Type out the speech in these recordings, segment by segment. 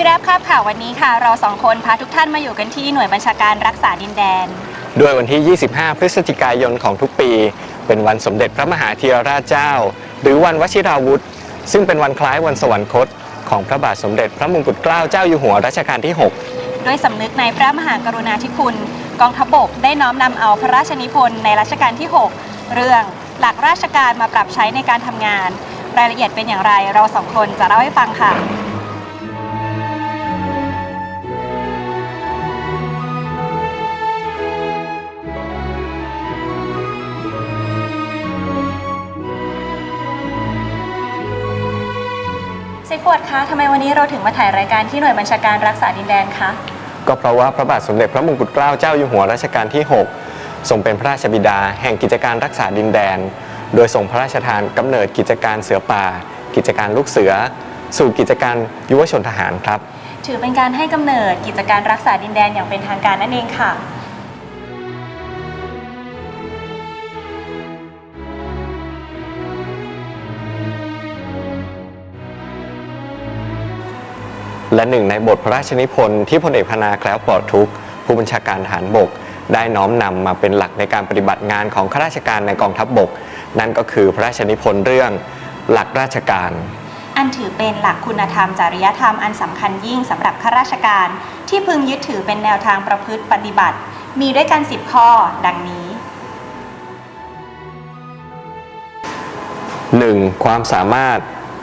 ที่แรบคาบข่าววันนี้ค่ะ เราสองคนพาทุกท่านมาอยู่กันที่หน่วยบัญชาการรักษาดินแดน ด้วยวันที่ 25 พฤศจิกายนของทุกปี เป็นวันสมเด็จพระมหาธีรราชเจ้า หรือวันวชิราวุธ ซึ่งเป็นวันคล้ายวันสวรรคต ของพระบาทสมเด็จพระมงกุฎเกล้าเจ้าอยู่หัวรัชกาลที่ 6 ด้วยสำนึกในพระมหากรุณาธิคุณ กองทัพบกได้น้อมนำเอาพระราชนิพนธ์ในรัชกาลที่ 6 เรื่องหลักราชการมาปรับใช้ในการทำงาน รายละเอียดเป็นอย่างไรเราสองคนจะเล่าให้ฟังค่ะ วดคะทำไมวันนี้เราถึงมาถ่ายรายการที่หน่วยบัญชาการรักษาดินแดนคะ ก็เพราะว่าพระบาทสมเด็จพระมงกุฎเกล้าเจ้าอยู่หัวรัชกาลที่ 6 ทรงเป็นพระราชบิดา แห่งกิจการรักษาดินแดน โดยทรงพระราชทานกำเนิดกิจการเสือป่า กิจการลูกเสือ สู่กิจการยุวชนทหารครับ ถือเป็นการให้กำเนิดกิจการรักษาดินแดนอย่างเป็นทางการนั่นเองค่ะ และหนึ่งในบทพระราชนิพนธ์ที่พลเอกพนาแคล้วปลอดทุกข์ผู้บัญชาการทหารบก ได้น้อมนำมาเป็นหลักในการปฏิบัติงานของข้าราชการในกองทัพบก นั่นก็คือพระราชนิพนธ์เรื่องหลักราชการ อันถือเป็นหลักคุณธรรมจริยธรรมอันสำคัญยิ่งสำหรับข้าราชการ ที่พึงยึดถือเป็นแนวทางประพฤติปฏิบัติ มีด้วยกัน10ข้อ ดังนี้ 1. ความสามารถ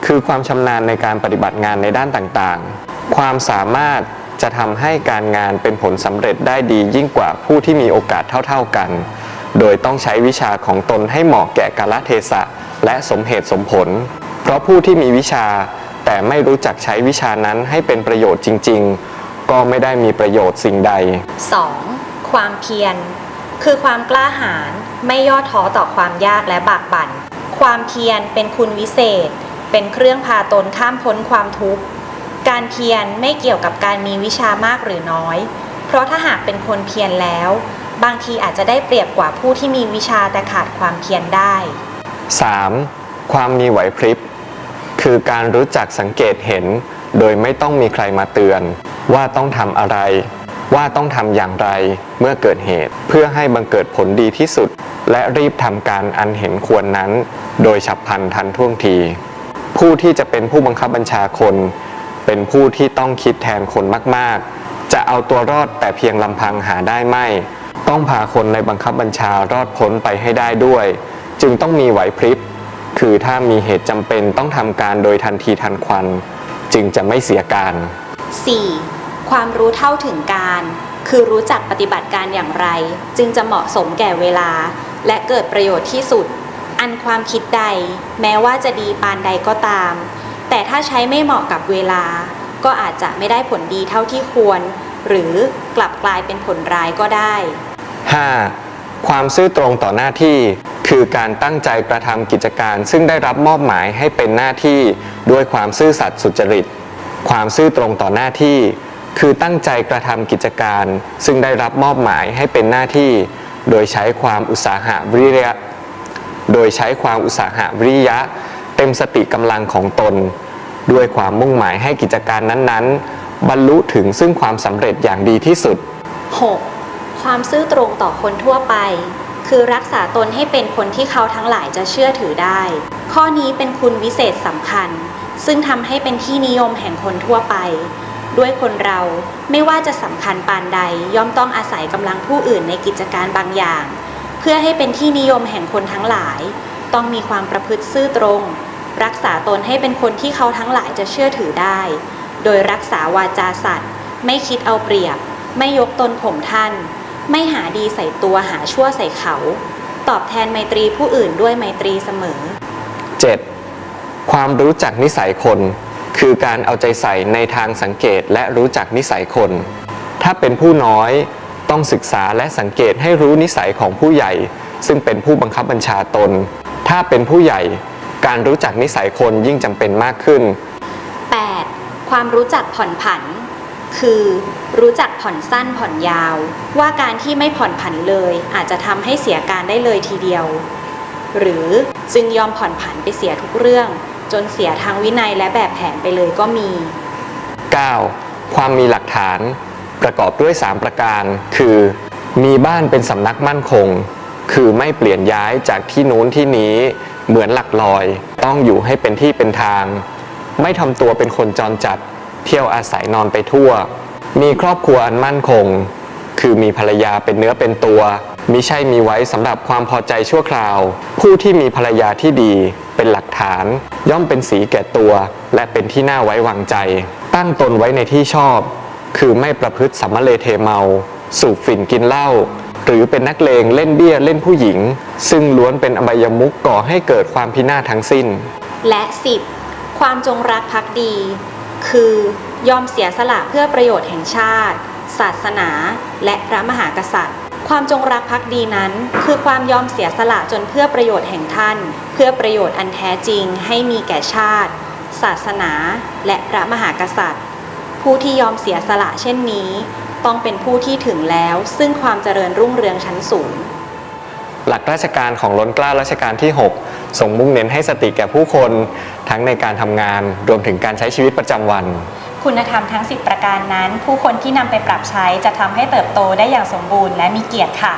คือความชำนาญในการปฏิบัติงานในด้านต่างๆ ความสามารถจะทำให้การงานเป็นผลสำเร็จได้ดียิ่งกว่าผู้ที่มีโอกาสเท่า ๆกัน โดยต้องใช้วิชาของตนให้เหมาะแก่กาลเทศะและสมเหตุสมผล เพราะผู้ที่มีวิชาแต่ไม่รู้จักใช้วิชานั้นให้เป็นประโยชน์จริง ๆ ก็ไม่ได้มีประโยชน์สิ่งใด 2. ความเพียร คือความกล้าหาญไม่ย่อท้อต่อความยากและบากบั่น ความเพียรเป็นคุณวิเศษ เป็นเครื่องพาตนข้ามพ้นความทุกข์ การเพียรไม่เกี่ยวกับการมีวิชามากหรือน้อย เพราะถ้าหากเป็นคนเพียรแล้ว บางทีอาจจะได้เปรียบกว่าผู้ที่มีวิชาแต่ขาดความเพียรได้ 3. ความมีไหวพริบ คือการรู้จักสังเกตเห็น โดยไม่ต้องมีใครมาเตือน ว่าต้องทำอะไร ว่าต้องทำอย่างไรเมื่อเกิดเหตุ เพื่อให้บังเกิดผลดีที่สุด และรีบทำการอันเห็นควรนั้น โดยฉับพลันทันท่วงที ผู้ที่จะเป็นผู้บังคับบัญชาคน เป็นผู้ที่ต้องคิดแทนคนมาก ๆ จะเอาตัวรอดแต่เพียงลำพังหาได้ไม่ ต้องพาคนในบังคับบัญชารอดพ้นไปให้ได้ด้วย จึงต้องมีไหวพริบ คือถ้ามีเหตุจำเป็นต้องทำการโดยทันทีทันควัน จึงจะไม่เสียการ 4. ความรู้เท่าถึงการ คือรู้จักปฏิบัติการอย่างไร จึงจะเหมาะสมแก่เวลา และเกิดประโยชน์ที่สุด อันความคิดใด แม้ว่าจะดีปานใดก็ตาม แต่ถ้าใช้ไม่เหมาะกับเวลา ก็อาจจะไม่ได้ผลดีเท่าที่ควร หรือกลับกลายเป็นผลร้ายก็ได้ 5. ความซื่อตรงต่อหน้าที่คือการตั้งใจกระทำกิจการ ซึ่งได้รับมอบหมายให้เป็นหน้าที่ด้วยความซื่อสัตย์สุจริต ความซื่อตรงต่อหน้าที่ คือตั้งใจกระทำกิจการ ซึ่งได้รับมอบหมายให้เป็นหน้าที่ โดยใช้ความอุตสาหะวิริยะ โดยใช้ความอุตสาหะวิริยะ เต็มสติกำลังของตน ด้วยความมุ่งหมายให้กิจการนั้นๆ บรรลุถึงซึ่งความสำเร็จอย่างดีที่สุด 6. ความซื่อตรงต่อคนทั่วไป คือรักษาตนให้เป็นคนที่เขาทั้งหลายจะเชื่อถือได้ ข้อนี้เป็นคุณวิเศษสำคัญ ซึ่งทำให้เป็นที่นิยมแห่งคนทั่วไป ด้วยคนเราไม่ว่าจะสำคัญปานใดย่อมต้องอาศัยกำลังผู้อื่นในกิจการบางอย่าง เพื่อให้เป็นที่นิยมแห่งคนทั้งหลาย ต้องมีความประพฤติซื่อตรง รักษาตนให้เป็นคนที่เขาทั้งหลายจะเชื่อถือได้ โดยรักษาวาจาสัตย์ไม่คิดเอาเปรียบ ไม่ยกตนข่มท่าน ไม่หาดีใส่ตัวหาชั่วใส่เขา ตอบแทนไมตรีผู้อื่นด้วยไมตรีเสมอ 7. ความรู้จักนิสัยคน คือการเอาใจใส่ในทางสังเกตและรู้จักนิสัยคน ถ้าเป็นผู้น้อยต้องศึกษาและสังเกตให้รู้นิสัยของผู้ใหญ่ ซึ่งเป็นผู้บังคับบัญชาตน ถ้าเป็นผู้ใหญ่การรู้จักนิสัยคนยิ่งจำเป็นมากขึ้น 8. ความรู้จักผ่อนผัน คือรู้จักผ่อนสั้นผ่อนยาว ว่าการที่ไม่ผ่อนผันเลยอาจจะทำให้เสียการได้เลยทีเดียว หรือจึงยอมผ่อนผันไปเสียทุกเรื่อง จนเสียทางวินัยและแบบแผนไปเลยก็มี 9. ความมีหลักฐาน ประกอบด้วย 3 ประการ คือ มีบ้านเป็นสำนักมั่นคง คือไม่เปลี่ยนย้ายจากที่นู้นที่นี้เหมือนหลักลอย ต้องอยู่ให้เป็นที่เป็นทาง ไม่ทำตัวเป็นคนจรจัด เที่ยวอาศัยนอนไปทั่ว มีครอบครัวอันมั่นคง คือมีภรรยาเป็นเนื้อเป็นตัวมิใช่มีไว้สำหรับความพอใจชั่วคราว ผู้ที่มีภรรยาที่ดีเป็นหลักฐาน ย่อมเป็นสีแก่ตัว และเป็นที่น่าไว้วางใจ ตั้งตนไว้ในที่ชอบ คือไม่ประพฤติสัมมเลเทเมา สูบฝิ่นกินเหล้า หรือเป็นนักเลงเล่นเบี้ยเล่นผู้หญิง ซึ่งล้วนเป็นอบายมุกก่อให้เกิดความพินาศทั้งสิ้น และ 10. ความจงรักภักดี คือยอมเสียสละเพื่อประโยชน์แห่งชาติ ศาสนา และพระมหากษัตริย์ ความจงรักภักดีนั้น คือความยอมเสียสละจนเพื่อประโยชน์แห่งท่าน เพื่อประโยชน์อันแท้จริงให้มีแก่ชาติ ศาสนา และพระมหากษัตริย์ ผู้ที่ยอมเสียสละเช่นนี้ ต้องเป็นผู้ที่ถึงแล้ว ซึ่งความเจริญรุ่งเรืองชั้นสูง หลักราชการของล้นเกล้ารัชกาลที่6ส่งมุ่งเน้นให้สติแก่ผู้คนทั้งในการทำงานรวมถึงการใช้ชีวิตประจำวัน คุณธรรมทั้ง 10 ประการนั้น ผู้คนที่นำไปปรับใช้จะทำให้เติบโตได้อย่างสมบูรณ์และมีเกียรติค่ะ